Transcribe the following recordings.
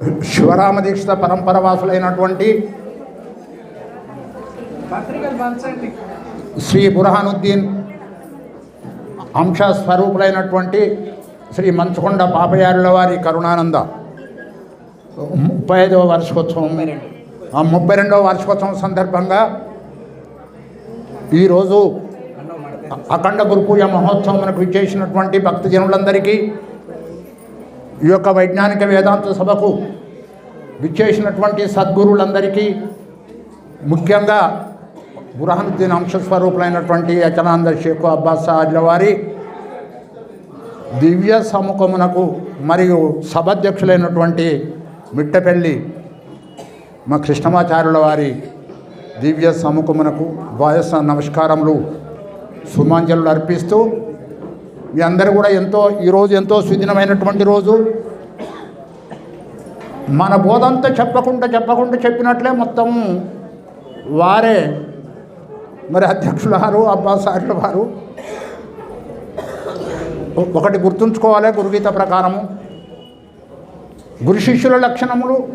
శివరామ దీక్షిత పరంపర వాసులైనటువంటి శ్రీ బురహానుద్దీన్ అంశ స్వరూపులైనటువంటి శ్రీ మంచుకొండ పాపయారుల వారి కరుణానంద ముప్పై ఐదవ వార్షికోత్సవం. ఆ ముప్పై రెండవ వార్షికోత్సవం సందర్భంగా ఈరోజు అఖండ గురు పూజ మహోత్సవం విచ్చేసినటువంటి భక్తజనులందరికీ ఈ యొక్క వైజ్ఞానిక వేదాంత సభకు విచ్చేసినటువంటి సద్గురులందరికీ ముఖ్యంగా బురహానుద్దీన్ అంశస్వరూపులైనటువంటి యచనాంద షేఖు అబ్బాస్ సాహజ్ల వారి దివ్య సముఖమునకు మరియు సభాధ్యక్షులైనటువంటి మిట్టపల్లి మా కృష్ణమాచార్యుల వారి దివ్య సముఖమునకు ద్వాదశ నమస్కారములు సుమాంజలు అర్పిస్తూ మీ అందరూ కూడా ఎంతో ఈరోజు ఎంతో సుదినమైనటువంటి రోజు. మన బోధంతా చెప్పకుండా చెప్పకుండా చెప్పినట్లే మొత్తం వారే. మరి అధ్యక్షుల వారు అబ్బాసార్ల వారు. ఒకటి గుర్తుంచుకోవాలి గురుగీత ప్రకారము. గురు శిష్యుల లక్షణములు.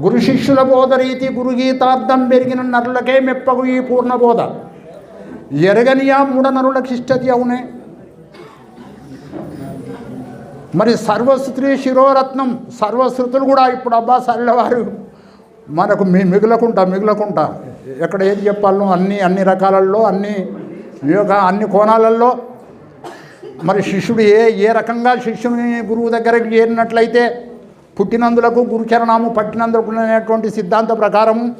గురు శిష్యుల బోధ రీతి గురుగీతార్థం పెరిగిన నరులకే మెప్పగు ఈ పూర్ణ బోధ ఎరగనియా మూఢనరులకు ఇష్టతి అవునే. మరి సర్వశ్రీ శిరోరత్నం సర్వశ్రుతులు కూడా ఇప్పుడు అబ్బా సరళవారు. మనకు మీ మిగులకుంటా మిగులకుంటా. ఎక్కడ ఏది చెప్పాలో అన్ని అన్ని రకాలలో అన్ని యోగ అన్ని కోణాలలో మరి శిష్యుడు ఏ ఏ రకంగా శిష్యుని గురువు దగ్గరకు చేరినట్లయితే పుట్టినందులకు గురుచరణాము పట్టినందులకు అనేటువంటి సిద్ధాంత ప్రకారము.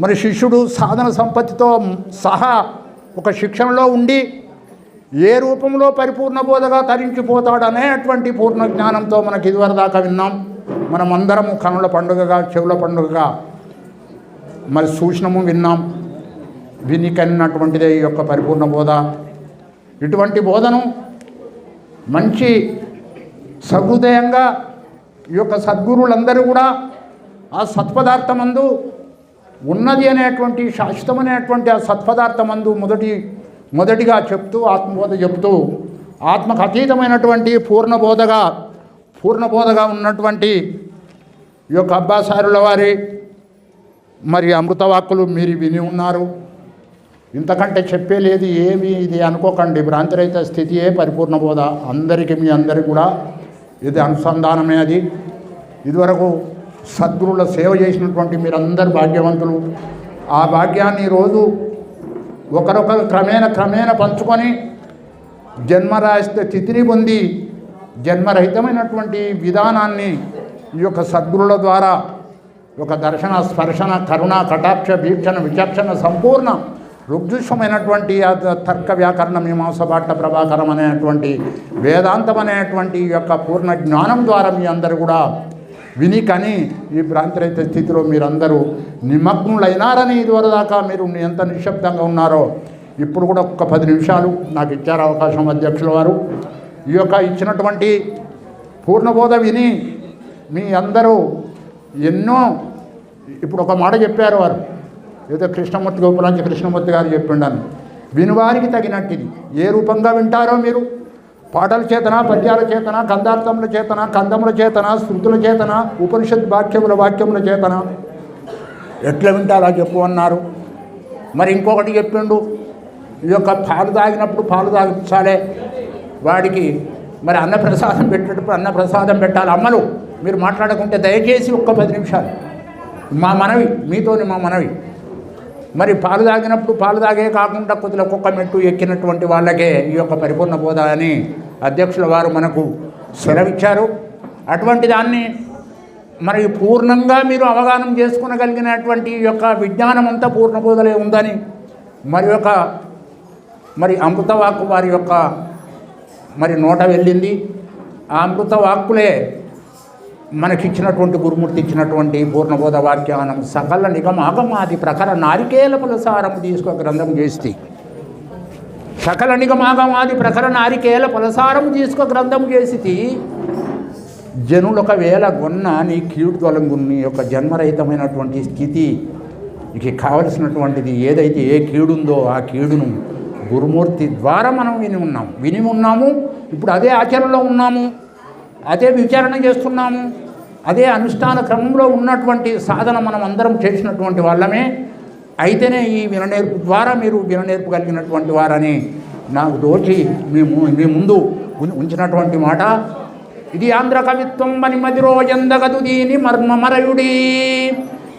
మరి శిష్యుడు సాధన సంపత్తితో సహా ఒక శిక్షణలో ఉండి ఏ రూపంలో పరిపూర్ణ బోధగా తరించిపోతాడు అనేటువంటి పూర్ణ జ్ఞానంతో మనకి ఇదివరదాకా విన్నాం. మనం అందరము కనుల పండుగగా చెవుల పండుగగా మరి సూచనము విన్నాం. విని కన్నటువంటిదే ఈ యొక్క పరిపూర్ణ బోధ. ఇటువంటి బోధను మంచి సహృదయంగా ఈ యొక్క సద్గురువులందరూ కూడా ఆ సత్పదార్థమందు ఉన్నది అనేటువంటి శాశ్వతమైనటువంటి ఆ సత్పదార్థమందు మొదటి మొదటిగా చెప్తూ ఆత్మబోధ చెప్తూ ఆత్మకు అతీతమైనటువంటి పూర్ణబోధగా పూర్ణబోధగా ఉన్నటువంటి ఈ యొక్క అబ్బాసారుల వారి మరి అమృతవాక్కులు మీరు విని ఉన్నారు. ఇంతకంటే చెప్పేలేదు ఏమి ఇది అనుకోకండి. భ్రాంతిరహిత స్థితియే పరిపూర్ణ బోధ అందరికీ మీ అందరికీ కూడా ఇది అనుసంధానమే అది. ఇదివరకు సద్గురుల సేవ చేసినటువంటి మీరందరు భాగ్యవంతులు. ఆ భాగ్యాన్ని ఈరోజు ఒకరొకరు క్రమేణ క్రమేణ పంచుకొని జన్మరాహిత తిథిని పొంది జన్మరహితమైనటువంటి విధానాన్ని ఈ యొక్క సద్గురుల ద్వారా ఒక దర్శన స్పర్శన కరుణ కటాక్ష వీక్షణ విచక్షణ సంపూర్ణ రుగ్జుష్వమైనటువంటి తర్క వ్యాకరణ మీమాంస పాఠ ప్రభాకరం అనేటువంటి వేదాంతం అనేటువంటి ఈ యొక్క పూర్ణ జ్ఞానం ద్వారా మీ అందరూ కూడా విని కానీ ఈ భ్రాంతిరహిత స్థితిలో మీరందరూ నిమగ్నులైనారని ఇదివరదాకా మీరు ఎంత నిశ్శబ్దంగా ఉన్నారో ఇప్పుడు కూడా ఒక్క పది నిమిషాలు నాకు ఇచ్చారు అవకాశం అధ్యక్షుల వారు. ఈ యొక్క ఇచ్చినటువంటి పూర్ణబోధ విని మీ అందరూ ఎన్నో ఇప్పుడు ఒక మాట చెప్పారు వారు. ఏదో కృష్ణమూర్తి గోపురాంచి కృష్ణమూర్తి గారు చెప్పిండాను వినువారికి తగినట్టిది. ఏ రూపంగా వింటారో మీరు? పాటల చేతన పద్యాల చేతన కందార్థముల చేతన కందముల చేతన శృతుల చేతన ఉపనిషత్ వాక్యముల వాక్యముల చేతన. ఎట్లా వింటారో చెప్పు అన్నారు. మరి ఇంకొకటి చెప్పిండు ఈ యొక్క పాలు తాగినప్పుడు పాలు తాగించాలే. వాడికి మరి అన్నప్రసాదం పెట్టేటప్పుడు అన్నప్రసాదం పెట్టాలి. అమ్మలు మీరు మాట్లాడకుంటే దయచేసి ఒక్క పది నిమిషాలు. మా మనవి మీతోని మా మనవి. మరి పాలు తాగినప్పుడు పాలు తాగే కాకుండా కొద్దిగా ఒక్కొక్క మెట్టు ఎక్కినటువంటి వాళ్ళకే ఈ యొక్క పరిపూర్ణ బోధ అని అధ్యక్షుల వారు మనకు సెలవిచ్చారు. అటువంటి దాన్ని మరి పూర్ణంగా మీరు అవగాహన చేసుకునగలిగినటువంటి యొక్క విజ్ఞానం అంతా పూర్ణబోధలే ఉందని మరి యొక్క మరి అమృతవాక్కు వారి యొక్క మరి నోట వెళ్ళింది. ఆ అమృత వాక్కులే మనకిచ్చినటువంటి గురుమూర్తి ఇచ్చినటువంటి పూర్ణబోధ వాక్యానం సకల నిగమాగమాది ప్రకర నారికేల పులసారము తీసుకో గ్రంథం చేస్తే సకల నిగమాగమాది ప్రఖర నారికేల పులసారము తీసుకో గ్రంథం చేసి జనులు ఒకవేళ గొన్న నీ కీడు తొలంగుని నీ యొక్క జన్మరహితమైనటువంటి స్థితి నీకు కావలసినటువంటిది ఏదైతే ఏ కీడుందో ఆ కీడును గురుమూర్తి ద్వారా మనం విని ఉన్నాం. విని ఉన్నాము ఇప్పుడు అదే ఆచరణలో ఉన్నాము అదే విచారణ చేస్తున్నాము అదే అనుష్ఠాన క్రమంలో ఉన్నటువంటి సాధన మనం అందరం చేసినటువంటి వాళ్ళమే. అయితేనే ఈ విననేర్పు ద్వారా మీరు విననేర్పు కలిగినటువంటి వారని నాకు దోచి మేము మీ ముందు ఉంచినటువంటి మాట. ఇది ఆంధ్ర కవిత్వం అని మదిరో ఎందగదు దీని మర్మమరయుడి.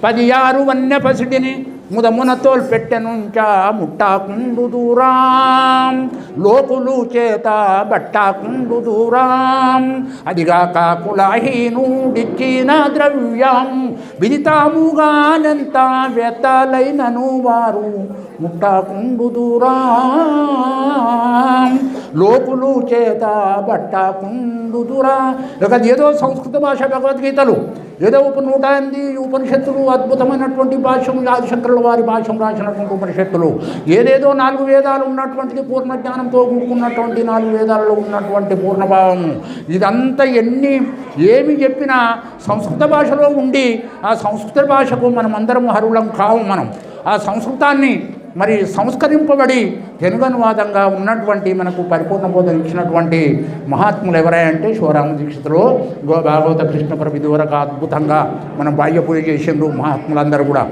పది ఆరు వన్య పసిడిని ముదమున తోల్పెట్టెనుంచా ముట్టాకుండు దూరాం. లోకులు చేత బట్టాకుండు దూరాం. అదిగాక కులాహీనుడిచ్చిన ద్రవ్యం విదితాముగానెంత వ్యతలైనను వారు ముట్టాకుండు దూరాం. లోకులు చేత బట్టాకుండు దూరా. ఇక ఏదో సంస్కృత భాష భగవద్గీతలు. ఏదో ఉప నూట ఎనిమిది ఉపనిషత్తులు అద్భుతమైనటువంటి భాష్యం ఆదిశంకరుల వారి భాష్యం రాసినటువంటి ఉపనిషత్తులు. ఏదేదో నాలుగు వేదాలు ఉన్నటువంటిది పూర్ణ జ్ఞానంతో కూడుకున్నటువంటి నాలుగు వేదాలలో ఉన్నటువంటి పూర్ణభావము ఇదంతా ఎన్ని ఏమి చెప్పినా సంస్కృత భాషలో ఉండి ఆ సంస్కృత భాషకు మనం అందరం హరులం కావు మనం. ఆ సంస్కృతాన్ని మరి సంస్కరింపబడి జనుగనువాదంగా ఉన్నటువంటి మనకు పరిపూర్ణ బోధన ఇచ్చినటువంటి మహాత్ములు ఎవరంటే శివరామ దీక్షితులు గో భాగవత కృష్ణ ప్రభు ఇదివరకు అద్భుతంగా మనం బాహ్య పూజ చేసిండ్రు మహాత్ములందరూ కూడా.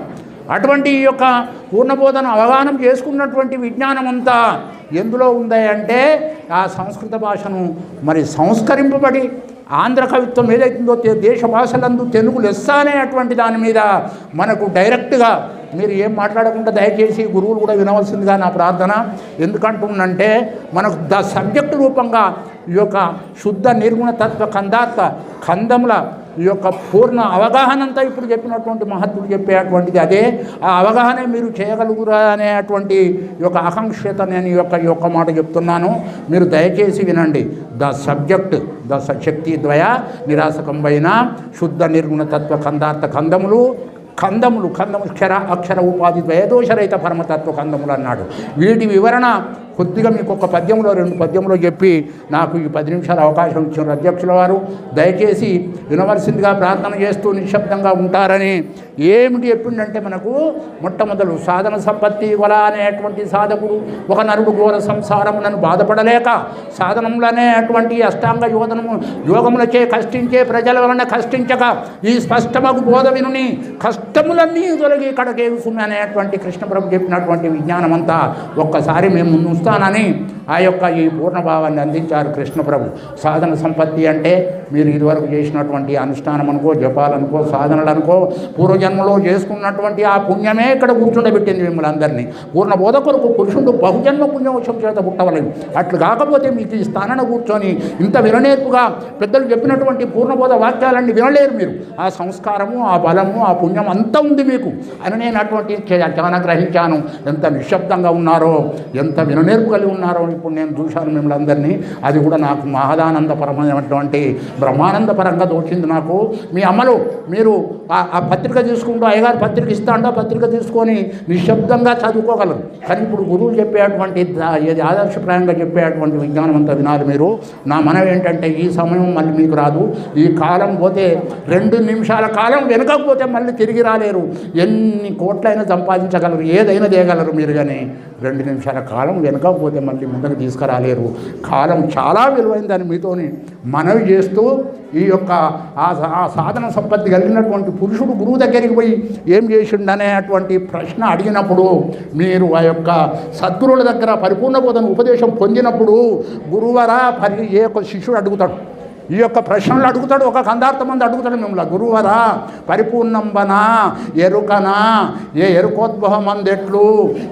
అటువంటి ఈ యొక్క పూర్ణబోధన అవగాహన చేసుకున్నటువంటి విజ్ఞానం అంతా ఎందులో ఉందంటే ఆ సంస్కృత భాషను మరి సంస్కరింపబడి ఆంధ్ర కవిత్వం ఏదైతుందో దేశ భాషలందు తెలుగు లెస్స అనేటువంటి దాని మీద మనకు డైరెక్ట్గా మీరు ఏం మాట్లాడకుండా దయచేసి గురువులు కూడా వినవలసిందిగా నా ప్రార్థన. ఎందుకంటుందంటే మనకు ద సబ్జెక్టు రూపంగా ఈ యొక్క శుద్ధ నిర్గుణ తత్వ కందాత్త కందముల ఈ యొక్క పూర్ణ అవగాహన అంతా ఇప్పుడు చెప్పినటువంటి మహత్తులు చెప్పేటువంటిది అదే ఆ అవగాహన మీరు చేయగలుగురా అనేటువంటి ఈ యొక్క ఆకాంక్షత నేను ఈ యొక్క ఈ యొక్క మాట చెప్తున్నాను. మీరు దయచేసి వినండి. ద సబ్జెక్ట్ ద శక్తి ద్వయ నిరాశకంబైన శుద్ధ నిర్గుణ తత్వ కందార్థ కందములు కందములు కందములు క్షర అక్షర ఉపాధి ద్వయదోషరహిత పరమతత్వ కందములు అన్నాడు. వీటి వివరణ కొద్దిగా మీకు ఒక పద్యంలో రెండు పద్యంలో చెప్పి నాకు ఈ పది నిమిషాల అవకాశం ఇచ్చిన అధ్యక్షుల వారు. దయచేసి వినవలసిందిగా ప్రార్థన చేస్తూ నిశ్శబ్దంగా ఉంటారని. ఏమిటి చెప్పిండంటే మనకు మొట్టమొదలు సాధన సంపత్తి వల అనేటువంటి సాధకుడు ఒక నరుడు ఘోర సంసారములను బాధపడలేక సాధనములనే అటువంటి అష్టాంగ యోధనము యోగములచే కష్టించే ప్రజల వలన కష్టించక ఈ స్పష్టమగు బోధ వినుని కష్టములన్నీ తొలగి కడకేసుమి అనేటువంటి కృష్ణప్రభు చెప్పినటువంటి విజ్ఞానమంతా ఒక్కసారి మేము ముందు ఉంచుతానని ఆ యొక్క ఈ పూర్ణభావాన్ని అందించారు కృష్ణప్రభు. సాధన సంపత్తి అంటే మీరు ఇదివరకు చేసినటువంటి అనుష్ఠానం అనుకో జపాలనుకో సాధనలు అనుకో పూర్వజన్మలో చేసుకున్నటువంటి ఆ పుణ్యమే ఇక్కడ కూర్చుండబెట్టింది మిమ్మల్ని అందరినీ. పూర్ణ కొరకు పురుషుడు బహుజన్మ పుణ్యవశం చేత పుట్టవలేదు. అట్లు కాకపోతే మీకు ఈ స్థానాన కూర్చొని ఇంత విననేర్పుగా పెద్దలు చెప్పినటువంటి పూర్ణబోధ వాక్యాలన్నీ వినలేరు మీరు. ఆ సంస్కారము ఆ బలము ఆ పుణ్యం అంతా ఉంది మీకు. అని నేను అటువంటి చాలా గ్రహించాను. ఎంత నిశ్శబ్దంగా ఉన్నారో ఎంత నేర్పు కలిగి ఉన్నారో. ఇప్పుడు నేను చూశాను మిమ్మల్ని అందరినీ. అది కూడా నాకు మహదానందపరమైనటువంటి బ్రహ్మానందపరంగా తోచింది నాకు. మీ అమ్మలు మీరు ఆ- పత్రిక తీసుకుంటూ అయ్యగారు పత్రిక ఇస్తా అంటే పత్రిక తీసుకొని నిశ్శబ్దంగా చదువుకోగలరు. కానీ ఇప్పుడు గురువులు చెప్పేటువంటి ఏది ఆదర్శప్రాయంగా చెప్పేటువంటి విజ్ఞానం అంతా వినాలి మీరు. నా మనం ఏంటంటే ఈ సమయం మళ్ళీ మీకు రాదు. ఈ కాలం పోతే రెండు నిమిషాల కాలం వెనకపోతే మళ్ళీ తిరిగి రాలేరు. ఎన్ని కోట్లైనా సంపాదించగలరు ఏదైనా చేయగలరు మీరు కానీ రెండు నిమిషాల కాలం వెనకపోతే మళ్ళీ ముందుకు తీసుకురాలేరు. కాలం చాలా విలువైందని మీతోని మనవి చేస్తూ ఈ యొక్క ఆ సా- ఆ సాధన సంపత్తి కలిగినటువంటి పురుషుడు గురువు దగ్గరికి పోయి ఏం చేసిండనేటువంటి ప్రశ్న అడిగినప్పుడు మీరు ఆ యొక్క సద్గురువుల దగ్గర పరిపూర్ణ బోధన ఉపదేశం పొందినప్పుడు గురువరా పరి ఏ యొక్క శిష్యుడు అడుగుతాడు ఈ యొక్క ప్రశ్నలు అడుగుతాడు ఒక కందార్థ మంది అడుగుతాడు మిమ్మల్ని. గురువరా పరిపూర్ణంబనా ఎరుకనా? ఏ ఎరుకోద్భవం అందెట్లు?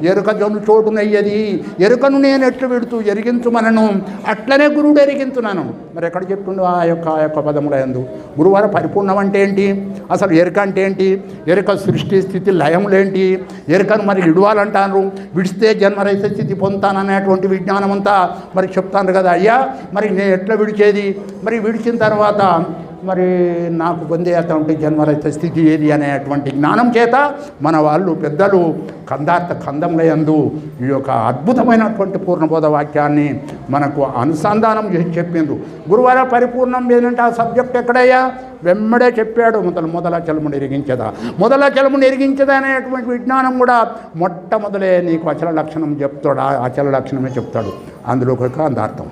ఎరుక జను చోటునయ్యది ఎరుకను నేను ఎట్లు విడుతూ ఎరిగించు మనను అట్లనే గురువుడు ఎరిగించున్నాను మరి ఎక్కడ చెప్తుండు ఆ యొక్క ఆ యొక్క పదముల ఎందు గురువార పరిపూర్ణం అంటే ఏంటి? అసలు ఎరుక అంటే ఏంటి? ఎరుక సృష్టి స్థితి లయములేంటి ఎరుకను మరి విడవాలంటారు? విడిస్తే జన్మరహిత స్థితి పొందుతాననేటువంటి విజ్ఞానం అంతా మరి చెప్తాను కదా అయ్యా. మరి నేను ఎట్లా విడిచేది? మరి విడిచిన తర్వాత మరి నాకు పొందేటువంటి జన్మరహిత స్థితి ఏది అనేటువంటి జ్ఞానం చేత మన వాళ్ళు పెద్దలు కందార్థ కందములయందు ఈ యొక్క అద్భుతమైనటువంటి పూర్ణబోధ వాక్యాన్ని మనకు అనుసంధానం చేసి చెప్పిండ్రు. గురువార పరిపూర్ణం ఏంటంటే ఆ సబ్జెక్ట్ ఎక్కడయ్యా? వెంబడే చెప్పాడు. మొదలు మొదల చలము ఎరిగించదా? మొదల చలము ఎరిగించదా అనేటువంటి విజ్ఞానం కూడా మొట్టమొదలే నీకు అచల లక్షణం చెప్తాడు. ఆ అచల లక్షణమే చెప్తాడు. అందులో ఒక అందార్థం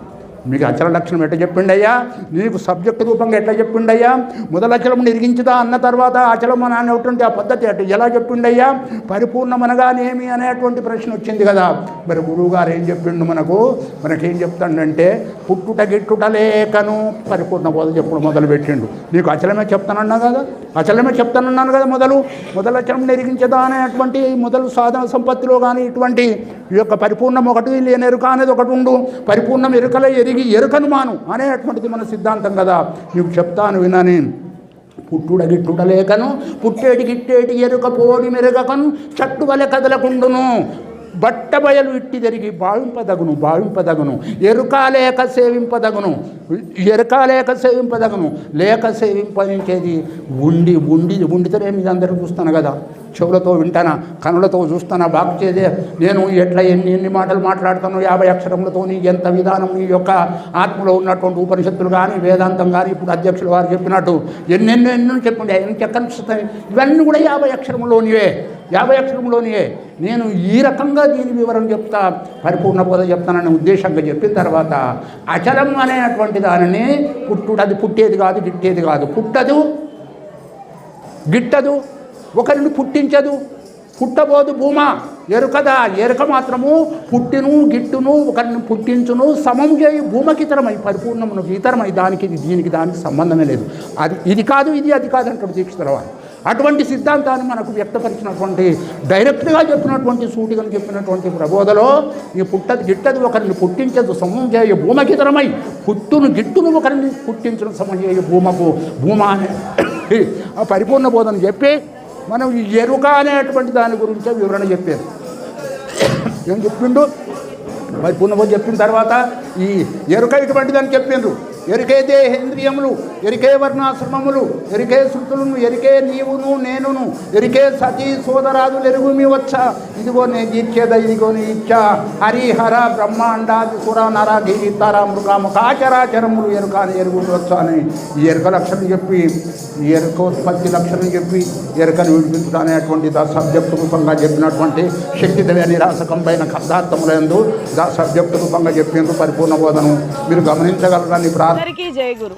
మీకు అచల లక్షణం ఎట్లా చెప్పిండయ్యా? నీకు సబ్జెక్టు రూపంగా ఎట్లా చెప్పిండయ్యా? మొదలచలం నిరిగించదా అన్న తర్వాత అచలం అని అనేటువంటి ఆ పద్ధతి అటు ఎలా చెప్పిండయ్యా? పరిపూర్ణమనగానేమి అనేటువంటి ప్రశ్న వచ్చింది కదా. మరి గురువు గారు ఏం చెప్పిండు మనకు? మనకేం చెప్తాడంటే పుట్టుట గిట్టుట లేకను పరిపూర్ణ బోధ చెప్పుడు మొదలు పెట్టిండు నీకు అచలమే చెప్తానన్నా కదా? అచలమే చెప్తానన్నాను కదా మొదలు? మొదలచలం నిరిగించదా అనేటువంటి మొదలు సాధన సంపత్తిలో కానీ ఇటువంటి ఈ యొక్క పరిపూర్ణం ఒకటి లేని ఎరుక అనేది ఒకటి ఉండు. పరిపూర్ణం ఎరుకలే ఎరిగి ఎరుకను మాను అనేటువంటిది మన సిద్ధాంతం కదా. నీకు చెప్తాను వినని. పుట్టుడ గిట్టుడ లేకను పుట్టేటి గిట్టేటి ఎరుక పోడి మెరుగకను చట్టు వలె కదలకుండును. బట్టబయలు ఇట్టి జరిగి భావింపదగును భావింపదగును ఎరుక లేక సేవింపదగును ఎరుక లేక సేవింపదగును. లేక సేవింపదించేది ఉండి ఉండి ఉండితేనే మీద అందరూ చూస్తాను కదా. చెవులతో వింటానా కనులతో చూస్తానా బాగు చేదే. నేను ఎట్లా ఎన్ని ఎన్ని మాటలు మాట్లాడుతాను యాభై అక్షరములతో నీ ఎంత విధానం నీ యొక్క ఆత్మలో ఉన్నటువంటి ఉపనిషత్తులు కానీ వేదాంతం కానీ ఇప్పుడు అధ్యక్షులు వారు చెప్పినట్టు ఎన్నెన్నో ఎన్నో చెప్పిండే ఎన్ని చెక్కనిస్తాయి ఇవన్నీ కూడా యాభై అక్షరములోనివే. యాభై అక్షరంలోనే నేను ఈ రకంగా దీని వివరం చెప్తా పరిపూర్ణ బోధ చెప్తాననే ఉద్దేశంగా చెప్పిన తర్వాత అచలం అనేటువంటి దానిని పుట్టుడు అది పుట్టేది కాదు గిట్టేది కాదు. పుట్టదు గిట్టదు ఒకరిని పుట్టించదు. పుట్టబోదు భూమా ఎరుకదా? ఎరుక మాత్రము పుట్టిను గిట్టును ఒకరిని పుట్టించును సమం చేయి భూమకి ఇతరమై పరిపూర్ణమునకు ఇతరమై దానికి ఇది దీనికి దానికి సంబంధమే లేదు. అది ఇది కాదు ఇది అది కాదు అంటాడు దీక్షితుల వారు. అటువంటి సిద్ధాంతాన్ని మనకు వ్యక్తపరిచినటువంటి డైరెక్ట్గా చెప్పినటువంటి సూటిగా చెప్పినటువంటి ప్రబోధలో ఈ పుట్టది గిట్టది ఒకరిని పుట్టించదు సమం చేయ భూమకితరమై పుట్టును గిట్టును ఒకరిని పుట్టించడం సమం చేయ భూమకు భూమ అనే ఆ పరిపూర్ణ బోధన చెప్పి మనం ఈ ఎరుక అనేటువంటి దాని గురించే వివరణ చెప్పారు. ఏం చెప్పిండు? పరిపూర్ణ బోధన చెప్పిన తర్వాత ఈ ఎరుక ఇటువంటిదని చెప్పిండ్రు. ఎరుకైతే ఇంద్రియములు ఎరికే వర్ణాశ్రమములు ఎరికే శృతులను ఎరికే నీవును నేనును ఎరికే సతీ సోదరాదులు ఎరుగుమి వచ్చా. ఇదిగో నేను ఇచ్చేద ఇదిగో నీ ఇచ్చా హరిహర బ్రహ్మాండాది సుర నర గీతార మృగాము కాచరాచరములు ఎరుక అని ఎరుగు వచ్చా అని ఈ ఎరుక లక్షణం చెప్పి ఈ ఎరుకోత్పత్తి లక్షణం చెప్పి ఎరుకను విడిపించుట దా సబ్జెక్టు రూపంగా చెప్పినటువంటి శక్తిదవ నిరాశకం పైన కథార్థములందు దా సబ్జెక్టు రూపంగా చెప్పిండ్రు పరిపూర్ణ బోధను మీరు గమనించగలరని ప్రార్థన జయ గురు.